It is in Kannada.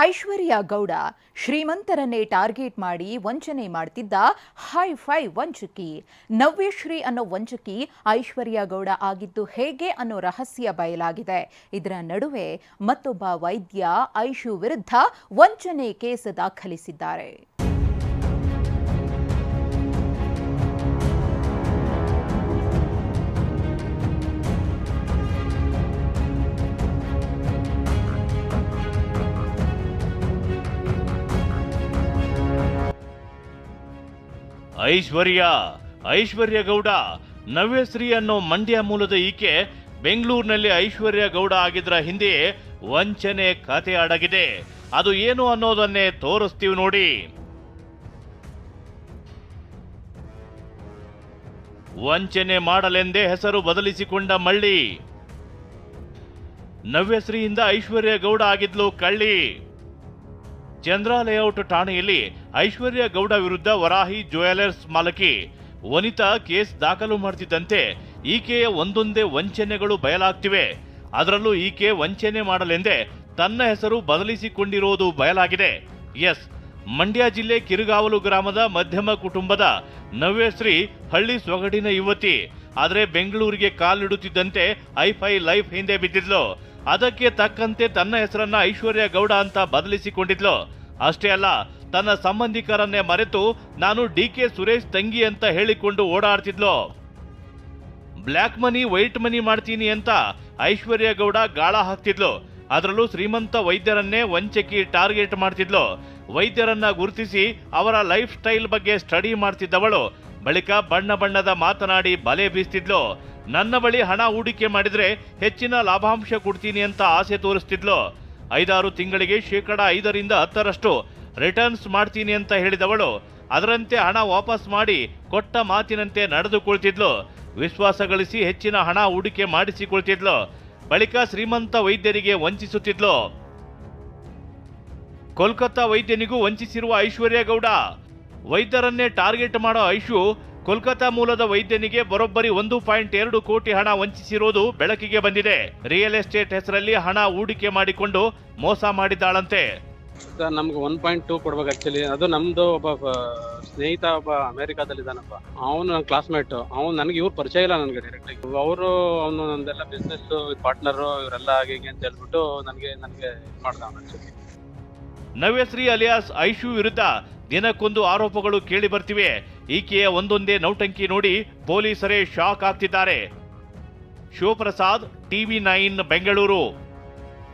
ಐಶ್ವರ್ಯ ಗೌಡ ಶ್ರೀಮಂತರನ್ನೇ ಟಾರ್ಗೆಟ್ ಮಾಡಿ ವಂಚನೆ ಮಾಡ್ತಿದ್ದ ಹೈ ಫೈ ವಂಚಕಿ. ನವ್ಯಶ್ರೀ ಅನ್ನೋ ವಂಚಕಿ ಐಶ್ವರ್ಯ ಗೌಡ ಆಗಿದ್ದು ಹೇಗೆ ಅನ್ನೋ ರಹಸ್ಯ ಬಯಲಾಗಿದೆ. ಇದರ ನಡುವೆ ಮತ್ತೊಬ್ಬ ವೈದ್ಯ ಐಶು ವಿರುದ್ಧ ವಂಚನೆ ಕೇಸ್ ದಾಖಲಿಸಿದ್ದಾರೆ. ಐಶ್ವರ್ಯ ಐಶ್ವರ್ಯ ಗೌಡ ನವ್ಯಶ್ರೀ ಅನ್ನೋ ಮಂಡ್ಯ ಮೂಲದ ಈಕೆ ಬೆಂಗಳೂರಿನಲ್ಲಿ ಐಶ್ವರ್ಯ ಗೌಡ ಆಗಿದ್ರ ಹಿಂದೆ ವಂಚನೆ ಕತೆ ಅಡಗಿದೆ. ಅದು ಏನು ಅನ್ನೋದನ್ನೇ ತೋರಿಸ್ತೀವಿ ನೋಡಿ. ವಂಚನೆ ಮಾಡಲೆಂದೇ ಹೆಸರು ಬದಲಿಸಿಕೊಂಡ ಮಳ್ಳಿ. ನವ್ಯಶ್ರೀಯಿಂದ ಐಶ್ವರ್ಯ ಗೌಡ ಆಗಿದ್ಲು ಕಳ್ಳಿ. ಚಂದ್ರ ಲೇಔಟ್ ಠಾಣೆಯಲ್ಲಿ ಐಶ್ವರ್ಯ ಗೌಡ ವಿರುದ್ಧ ವರಾಹಿ ಜ್ಯುವೆಲರ್ಸ್ ಮಾಲಕಿ ವನಿತಾ ಕೇಸ್ ದಾಖಲು ಮಾಡ್ತಿದ್ದಂತೆ ಈಕೆಯ ಒಂದೊಂದೇ ವಂಚನೆಗಳು ಬಯಲಾಗ್ತಿವೆ. ಅದರಲ್ಲೂ ಈಕೆ ವಂಚನೆ ಮಾಡಲೆಂದೇ ತನ್ನ ಹೆಸರು ಬದಲಿಸಿಕೊಂಡಿರೋದು ಬಯಲಾಗಿದೆ. ಎಸ್. ಮಂಡ್ಯ ಜಿಲ್ಲೆ ಕಿರುಗಾವಲು ಗ್ರಾಮದ ಮಧ್ಯಮ ಕುಟುಂಬದ ನವ್ಯಶ್ರೀ ಹಳ್ಳಿ ಸೊಗಡಿನ ಯುವತಿ. ಆದರೆ ಬೆಂಗಳೂರಿಗೆ ಕಾಲಿಡುತ್ತಿದ್ದಂತೆ ಐಫೈ ಲೈಫ್ ಹಿಂದೆ ಬಿದ್ದಿದ್ಲು. ಅದಕ್ಕೆ ತಕ್ಕಂತೆ ತನ್ನ ಹೆಸರನ್ನ ಐಶ್ವರ್ಯ ಗೌಡ ಅಂತ ಬದಲಿಸಿಕೊಂಡಿದ್ಲು. ಅಷ್ಟೇ ಅಲ್ಲ, ತನ್ನ ಸಂಬಂಧಿಕರನ್ನೇ ಮರೆತು ನಾನು ಡಿ ಕೆ ಸುರೇಶ್ ತಂಗಿ ಅಂತ ಹೇಳಿಕೊಂಡು ಓಡಾಡ್ತಿದ್ಲು. ಬ್ಲ್ಯಾಕ್ ಮನಿ, ವೈಟ್ ಮನಿ ಮಾಡ್ತೀನಿ ಅಂತ ಐಶ್ವರ್ಯ ಗೌಡ ಗಾಳ ಹಾಕ್ತಿದ್ಲು. ಅದರಲ್ಲೂ ಶ್ರೀಮಂತ ವೈದ್ಯರನ್ನೇ ವಂಚಕಿ ಟಾರ್ಗೆಟ್ ಮಾಡ್ತಿದ್ಲು. ವೈದ್ಯರನ್ನ ಗುರುತಿಸಿ ಅವರ ಲೈಫ್ ಸ್ಟೈಲ್ ಬಗ್ಗೆ ಸ್ಟಡಿ ಮಾಡ್ತಿದ್ದವಳು. ಬಳಿಕ ಬಣ್ಣ ಬಣ್ಣದ ಮಾತನಾಡಿ ಬಲೆ ಬೀಸ್ತಿದ್ಲು. ನನ್ನ ಬಳಿ ಹಣ ಹೂಡಿಕೆ ಮಾಡಿದರೆ ಹೆಚ್ಚಿನ ಲಾಭಾಂಶ ಕೊಡ್ತೀನಿ ಅಂತ ಆಸೆ ತೋರಿಸ್ತಿದ್ಲು. ಐದಾರು ತಿಂಗಳಿಗೆ ಶೇಕಡ ಐದರಿಂದ ಹತ್ತರಷ್ಟು ರಿಟರ್ನ್ಸ್ ಮಾಡ್ತೀನಿ ಅಂತ ಹೇಳಿದವಳು. ಅದರಂತೆ ಹಣ ವಾಪಸ್ ಮಾಡಿ ಕೊಟ್ಟ ಮಾತಿನಂತೆ ನಡೆದುಕೊಳ್ತಿದ್ಲು. ವಿಶ್ವಾಸ ಗಳಿಸಿ ಹೆಚ್ಚಿನ ಹಣ ಹೂಡಿಕೆ ಮಾಡಿಸಿಕೊಳ್ತಿದ್ಲು. ಬಳಿಕ ಶ್ರೀಮಂತ ವೈದ್ಯರಿಗೆ ವಂಚಿಸುತ್ತಿದ್ಲು. ಕೋಲ್ಕತ್ತಾ ವೈದ್ಯನಿಗೂ ವಂಚಿಸಿರುವ ಐಶ್ವರ್ಯ ಗೌಡ ವೈದ್ಯರನ್ನೇ ಟಾರ್ಗೆಟ್ ಮಾಡೋ ಐಶು ಕೋಲ್ಕತ್ತಾ ಮೂಲದ ವೈದ್ಯನಿಗೆ ಬರೋಬ್ಬರಿ ಒಂದು ಪಾಯಿಂಟ್ ಎರಡು ಕೋಟಿ ಹಣ ವಂಚಿಸಿರುವುದು ಬೆಳಕಿಗೆ ಬಂದಿದೆ. ರಿಯಲ್ ಎಸ್ಟೇಟ್ ಹೆಸರಲ್ಲಿ ಹಣ ಹೂಡಿಕೆ ಮಾಡಿಕೊಂಡು ಮೋಸ ಮಾಡಿದ್ದಾಳಂತೆ. ನಮ್ಗೆ ಒನ್ ಪಾಯಿಂಟ್ ಟೂ ಕೊಡ್ಬೇಕು ಆಕ್ಚುಲಿ ಅದು ನಮ್ದು ಒಬ್ಬ ಸ್ನೇಹಿತ ಒಬ್ಬ ಅಮೆರಿಕಾದಲ್ಲಿ ಇದಾನಪ್ಪ ಅವನು ನನ್ನ ಕ್ಲಾಸ್ಮೇಟ್ ಅವ್ನು ನನಗೆ ಇವ್ರು ಪರಿಚಯ ಇಲ್ಲ ನನಗೆ ಡೈರೆಕ್ಟ್ ಅವರು ಅವನು ನಂದೆಲ್ಲ ಬಿಸ್ನೆಸ್ ಪಾರ್ಟ್ನರ್ ಇವರೆಲ್ಲ ಹಾಗೆ ಅಂತ ಹೇಳ್ಬಿಟ್ಟು ನನಗೆ ನನಗೆ ಮಾಡ್ದ ಆಕ್ಚುಲಿ ನವ್ಯಶ್ರೀ ಅಲಿಯಾಸ್ ಐಶು ವಿರುದ್ಧ ದಿನಕ್ಕೊಂದು ಆರೋಪಗಳು ಕೇಳಿ ಬರ್ತಿವೆ. ಈಕೆಯ ಒಂದೊಂದೇ ನೌಟಂಕಿ ನೋಡಿ ಪೊಲೀಸರೇ ಶಾಕ್ ಆಗ್ತಿದ್ದಾರೆ. Shivaprasad TV nine Bengaluru.